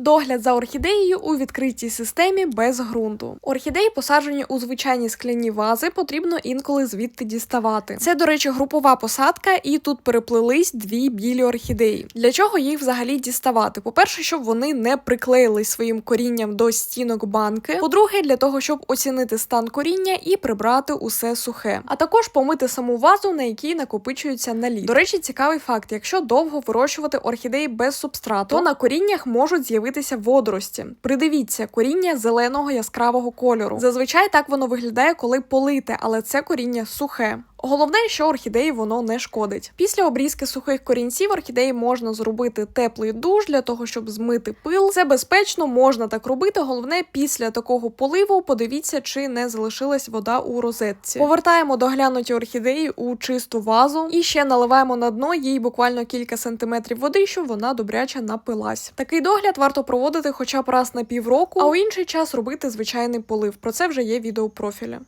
Догляд за орхідеєю у відкритій системі без ґрунту. Орхідеї, посаджені у звичайні скляні вази, потрібно інколи звідти діставати. Це, до речі, групова посадка, і тут переплились дві білі орхідеї. Для чого їх взагалі діставати? По-перше, щоб вони не приклеїлись своїм корінням до стінок банки. По-друге, для того, щоб оцінити стан коріння і прибрати усе сухе, а також помити саму вазу, на якій накопичується наліт. До речі, цікавий факт: якщо довго вирощувати орхідеї без субстрату, то на коріннях можуть з'явитися водорості. Придивіться, коріння зеленого яскравого кольору. Зазвичай так воно виглядає, коли полите, але це коріння сухе. Головне, що орхідеї воно не шкодить. Після обрізки сухих корінців орхідеї можна зробити теплий душ для того, щоб змити пил. Це безпечно, можна так робити. Головне, після такого поливу подивіться, чи не залишилась вода у розетці. Повертаємо доглянуті орхідеї у чисту вазу і ще наливаємо на дно їй буквально кілька сантиметрів води, щоб вона добряче напилась. Такий догляд варто проводити хоча б раз на півроку, а у інший час робити звичайний полив. Про це вже є відео профілі.